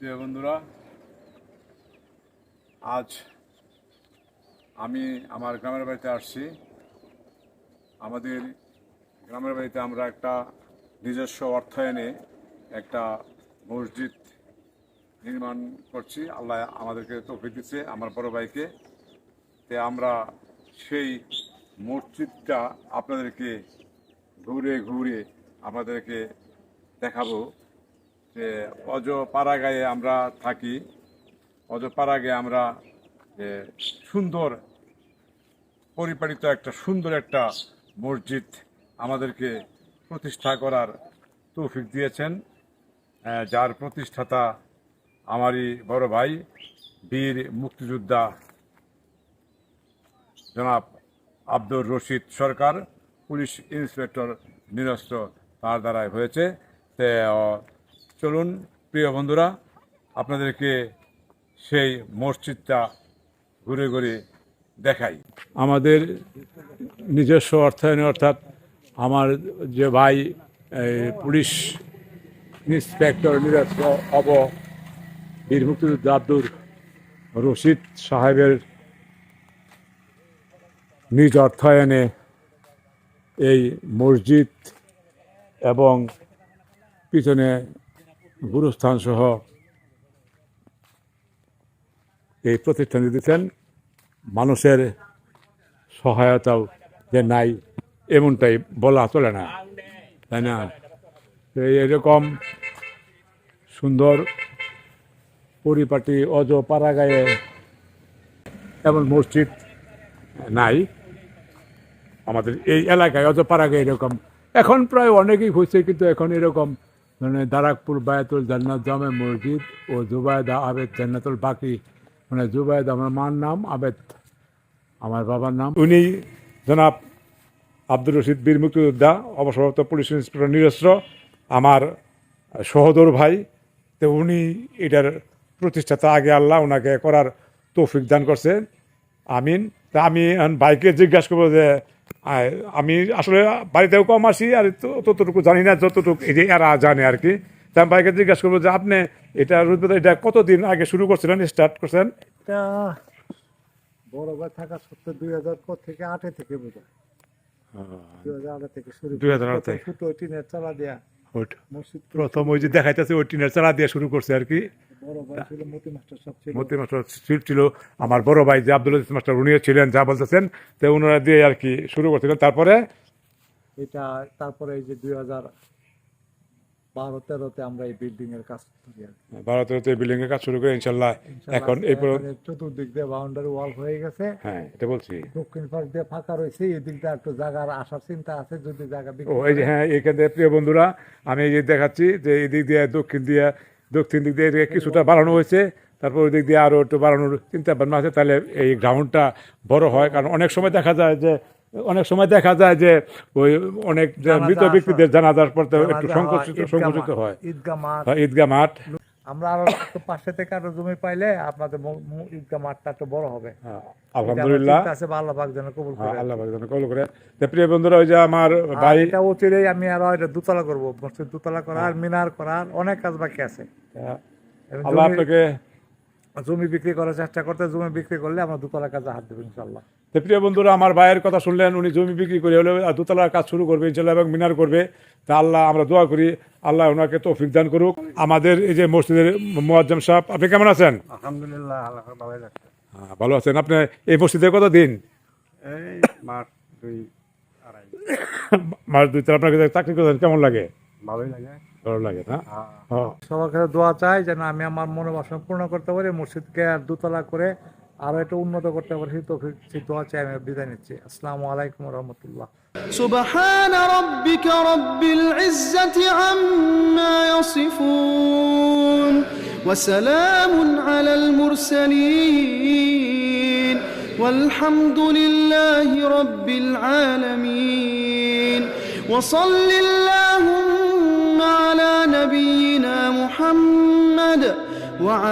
প্রিয় বন্ধুরা, আজ আমি আমার গ্রামের বাড়িতে আসছি। আমাদের গ্রামের বাড়িতে আমরা একটা নিজস্ব অর্থায়নে একটা মসজিদ নির্মাণ করছি। আল্লাহ আমাদেরকে তৌফিক দিচ্ছে আমার বড় ভাইকে। তে আমরা সেই মসজিদটা আপনাদেরকে ঘুরে ঘুরে আপনাদেরকে দেখাবো। যে অজ আমরা থাকি। অজ পাড়াগায়ে আমরা যে সুন্দর, পরিপালিত একটা সুন্দর একটা মসজিদ আমাদেরকে প্রতিষ্ঠা করার তৌফিক দিয়েছেন। যার প্রতিষ্ঠাতা আমারই বড় ভাই, বীর মুক্তিযোদ্ধা জনাব আব্দুর রশিদ সরকার, পুলিশ ইন্সপেক্টর নিরস্ত্র তার দ্বারাই হয়েছে। চলুন, প্রিয় বন্ধুরা, আপনাদেরকে সেই মসজিদটা ঘুরে ঘুরে দেখাই। আমাদের নিজস্ব অর্থায়নে, অর্থাৎ আমার যে ভাই পুলিশ ইন্সপেক্টর নিরস্ত্র অব বীর মুক্তিযোদ্ধা আব্দুর রশিদ সাহেবের নিজ অর্থায়নে এই মসজিদ এবং পিছনে গুরুস্থান সহ এই প্রতিষ্ঠান দিতেছেন। মানুষের সহায়তাও যে নাই, এমনটাই বলা চলে না। তাই না? এরকম সুন্দর পরিপাটি অজ পাড়াগায়ে এমন মসজিদ নাই। আমাদের এই এলাকায় অত পাড়াগায়ে এরকম। এখন প্রায় অনেকেই হয়েছে কিন্তু এখন এরকম মানে দারাকপুর বায়াতুল জান্নাত জামে মসজিদ ও জুবায়দা আবেদ জান্নাতুল বাকি। মানে জুবায়দা, আমার মার নাম আবেদ। আমার বাবার নাম। উনি জনাব আব্দুর রশিদ বীর মুক্তিযোদ্ধা, অবসরপ্রাপ্ত পুলিশ ইন্সপেক্টর নিরস্ত্র আমার সহদর ভাই। তো উনি এটার প্রতিষ্ঠাতা, আগে আল্লাহ ওনাকে করার তৌফিক দান করছেন আমিন। তা আমি বাইকে জিজ্ঞাসা করব যে আমি আসলে বাড়িতেও কম আসি আর ততটুকু জানি না যতটুকু এই যে এরা জানে আর কি। তা আমি বাইকে জিজ্ঞাসা করব যে আপনি এটা রুদ্র এটা কতদিন আগে শুরু করছিলেন স্টার্ট করছেন? এটা বড় ভাই থাকা সত্ত্বেও দুই হাজার পর থেকে আটে থেকে বোঝা দুই হাজার আটে থেকে শুরু 2008 থেকে। ছোট টিনের চালা দেয়া। প্রথম ওই যে দেখাইতেছে ওই টিনের চারা দিয়ে শুরু করছে আর কি। মতি মাস্টার ছিল আমার বড় ভাই যে আব্দুল মাস্টার উনিও ছিলেন যা বলতেছেন তো উনারা দিয়ে আর কি শুরু করছিলেন। তারপরে? এটা তারপরে এই যে দুই হাজার বারো তেরোতে আমরা এই বিল্ডিং এর কাজ করি আর কি। ভারতের বিল্ডিং এর কাজ শুরু করে ইনশাল্লাহ এখন এই চতুর্দিক দিয়ে বাউন্ডারি ওয়াল হয়ে গেছে। হ্যাঁ এটা বলছি। দক্ষিণ পাশ দিয়ে ফাঁকা রয়েছে এই দিকটা একটু জায়গার আসার চিন্তা আছে যদি জায়গা ও এই যে হ্যাঁ এখান থেকে প্রিয় বন্ধুরা আমি এই যে দেখাচ্ছি যে এই দিক দিয়ে দক্ষিণ দিয়ে দক্ষিণ দিক দিয়ে কিছুটা বাড়ানো হয়েছে তারপর ওই দিক দিয়ে আরও একটু বাড়ানোর চিন্তা ভাবনা আছে তাহলে এই গ্রাউন্ডটা বড় হয়। কারণ অনেক সময় দেখা যায় যে অনেক সময় দেখা যায় যে ওই অনেক মৃত ব্যক্তিদের জানাজার পড়তে একটু সংকুচিত সংকুচিত হয়। ঈদগাহ মাঠ। বা ঈদগাহ মাঠ। আমরা আরও একটু পাশে থেকে আরও জমি পাইলে আপনাদের ঈদগাহ মাঠটা একটু বড় হবে। হ্যাঁ, আলহামদুলিল্লাহ। আল্লাহ পাক যেন কবুল হ্যাঁ, করে। আল্লাহ পাক যেন কবুল করে। তো প্রিয় বন্ধুরা ওই যে আমার ভাই এটা অচিরেই আমি আরও এটা দুতলা করব মসজিদ দুতলা করার মিনার করার অনেক কাজ বাকি আছে। আল্লাহ আপনাকে জমি বিক্রি করার চেষ্টা করতে জমি বিক্রি করলে আমরা দুতলা কাজে হাত দেবো ইনশাল্লাহ তো প্রিয় বন্ধুরা আমার ভাইয়ের কথা শুনলেন উনি জমি বিক্রি করে হলে দুতলার কাজ শুরু করবে ইনশাল্লাহ এবং মিনার করবে। তা আল্লাহ আমরা দোয়া করি আল্লাহ ওনাকে তৌফিক দান করুক। আমাদের এই যে মসজিদের মোয়াজ্জম সাহেব আপনি কেমন আছেন? আলহামদুলিল্লাহ আল্লাহ হ্যাঁ, ভালো আছেন। আপনি এই মসজিদের কত দিন? এই মাস দুই আড়াই। মাস দুই তার আপনাকে চাকরি করেন কেমন লাগে? ভালোই লাগে। ভালো লাগে না হ্যাঁ। সবার কাছে দোয়া চাই যেন আমি আমার মনে বাসনা পূর্ণ করতে পারি মসজিদকে আর দুতলা করে আরো একটু উন্নত করতে পারি সেই তৌফিক সেই দোয়া চাই আমি বিদায় নিচ্ছি আসসালামু আলাইকুম রহমতুল্লাহ سبحان ربك رب العزة عما يصفون وسلام على المرسلين والحمد لله رب العالمين وصل اللهم على نبينا محمد وعلى